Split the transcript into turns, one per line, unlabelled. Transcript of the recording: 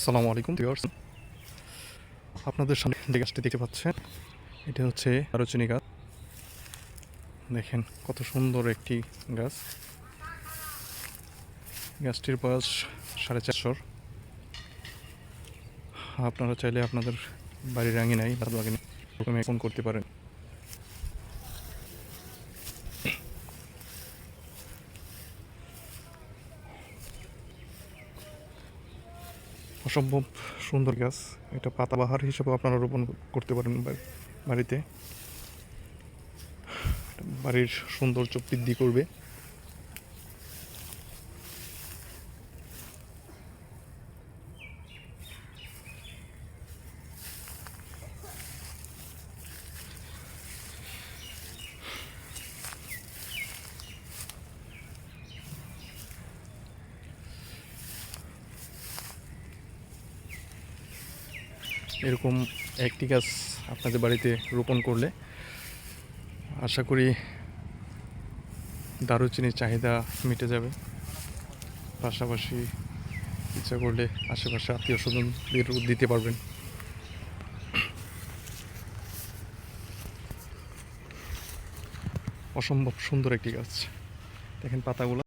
আসসালামু আলাইকুম ভিউয়ার্স আপনাদের সামনে যে গাছটি দেখতে পাচ্ছেন, এটা হচ্ছে দারুচিনি গাছ। দেখেন কত সুন্দর একটি গাছ। গাছটির বয়স সাড়ে চারশোর। আপনারা চাইলে আপনাদের বাড়ির আঙিনায় বাদ বাগানে প্রথমে ফোন করতে পারেন। অসম্ভব সুন্দর গাছ। এটা পাতাবাহার হিসেবে আপনারা রোপণ করতে পারেন বাড়িতে। বাড়ির সৌন্দর্য বৃদ্ধি করবে। এরকম একটি গাছ আপনাদের বাড়িতে রোপণ করলে আশা করি দারুচিনির চাহিদা মিটে যাবে। পাশাপাশি ইচ্ছা করলে আশেপাশে আত্মীয় স্বজনদের দিতে পারবেন। অসম্ভব সুন্দর একটি গাছ। দেখেন পাতাগুলো।